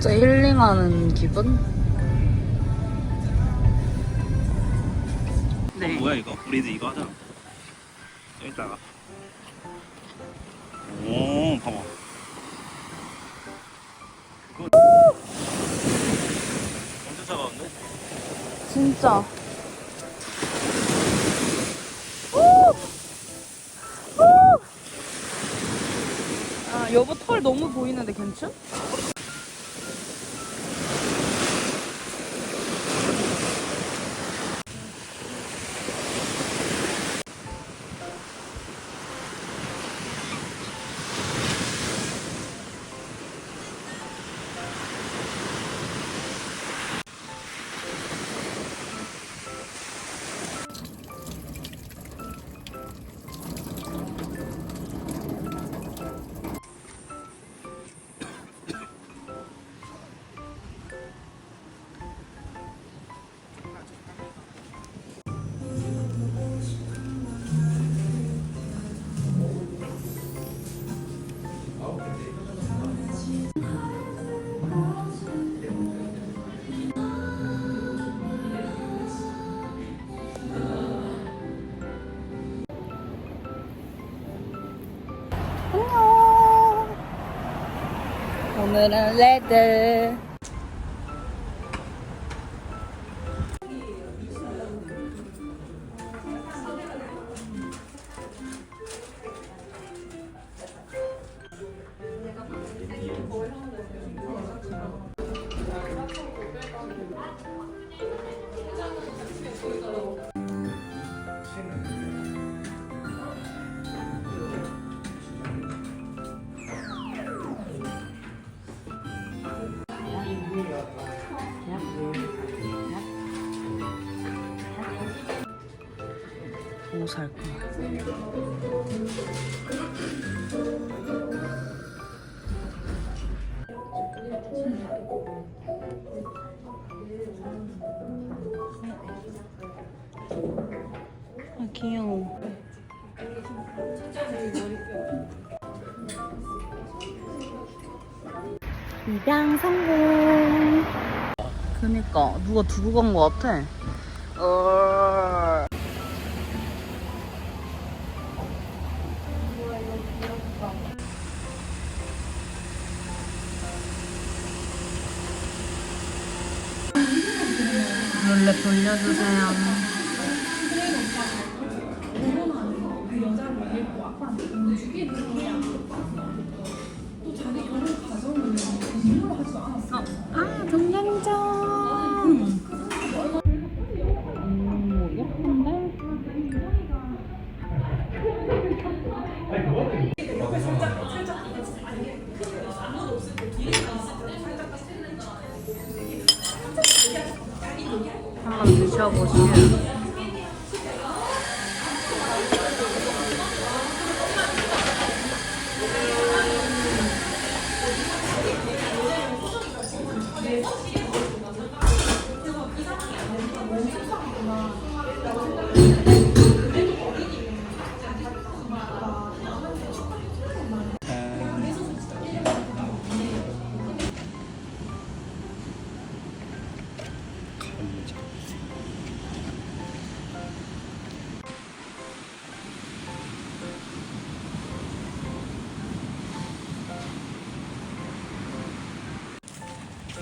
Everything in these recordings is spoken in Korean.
진짜 힐링하는 기분? 어, 뭐야 이거? 우리도 이거 하자. 여기다가. 오, 봐봐. 그거 엄청 차가운데? 진짜. 아, 여보 털 너무 보이는데 괜찮? 오늘은 레드. 뭐살 거야? 아 귀여워. 입양 성공. 그니까 누가 두고 간 거 같아. 어... 룰렛 돌려주세요. 드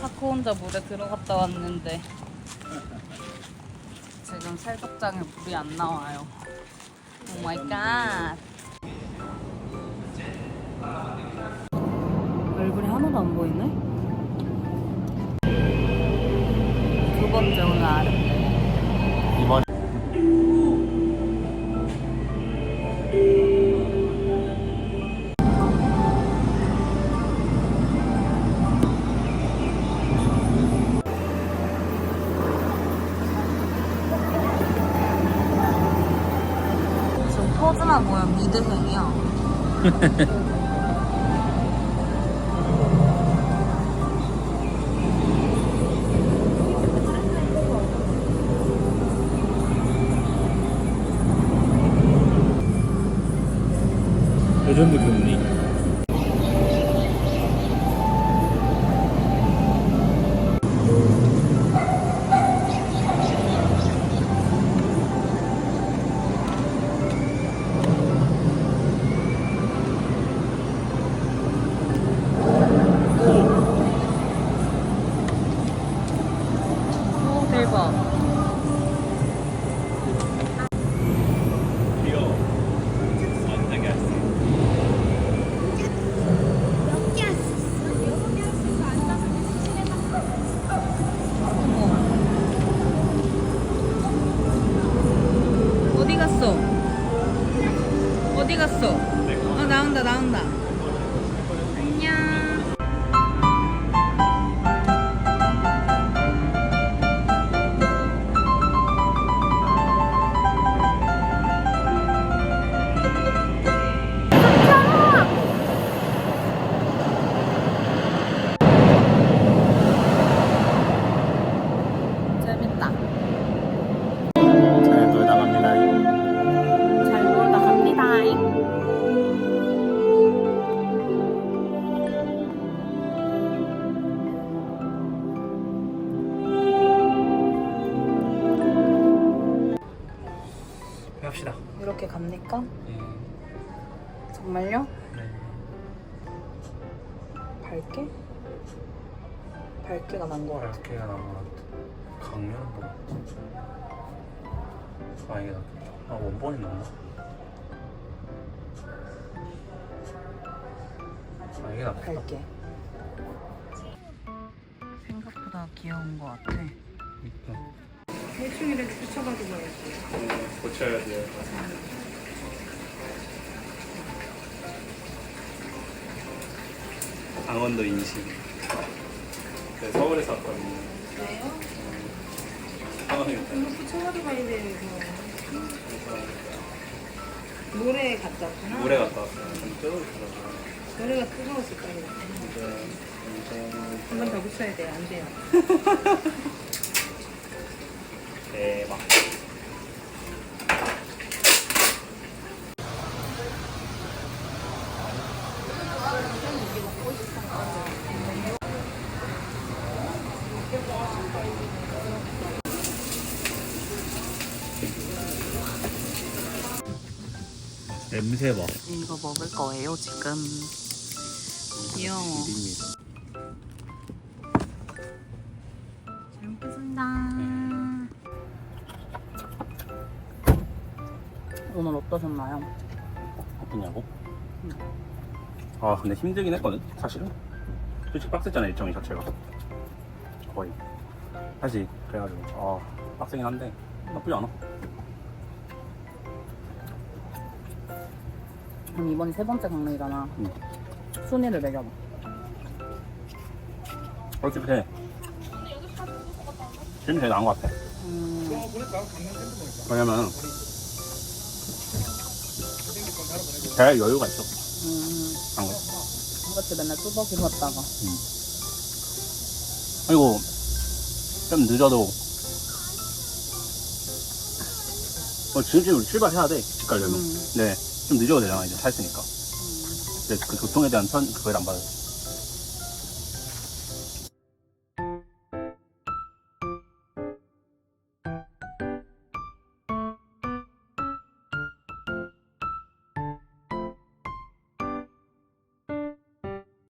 타코 혼자 물에 들어갔다 왔는데 지금 살짝장에 물이 안 나와요. 오 마이 갓. 얼굴이 하나도 안 보이네? 두 번째 오늘 아름 지금 포즈만 보면 미드생이야. 레전드 금리 어디 갔어? 어, 나온다, 나온다. 정말요? 네. 밝게? 밝게가 난 거 같아. 밝게가 나온 것 같아 강렬한 거 아, 이게 낫겠다 아, 원본이 나나? 아, 이게 낫겠다 밝게. 생각보다 귀여운 거 같아. 대충이를 붙여가지고 해야지. 고쳐야 돼요. 강원도 인심. 네, 서울에서 왔거든요. 그래요? 상황이 이거 붙여가지고 가야 돼, 이거. 모래 갔다 왔구나. 물에 갔다 왔어요. 좀. 모래가 뜨거웠을 거예요. 한번 더 붙여야 돼, 안 돼요. 대박. 냄새 봐. 이거 먹을 거예요, 지금. 귀여워. 잘 먹겠습니다. 오늘 어떠셨나요? 바쁘냐고? 아 근데 힘들긴 했거든 사실은 솔직히 빡셌잖아 일정이 자체가 거의 사실 그래가지고 아 빡세긴 한데 나쁘지 않아 그럼 이번이 세 번째 강릉이잖아. 응. 순위를 매겨봐. 솔직히 해 지금 제일 나은 것 같아 음, 왜냐면 제일 여유가 있어 음, 방금 그렇지 맨날 뚜벅이 걷다가. 그리고 좀 늦어도 어, 지금 지금 우리 출발해야 돼 집 가려면 음. 네, 좀 늦어도 되잖아 이제 탔으니까. 근데 그 교통에 대한 선 그걸 안 받아요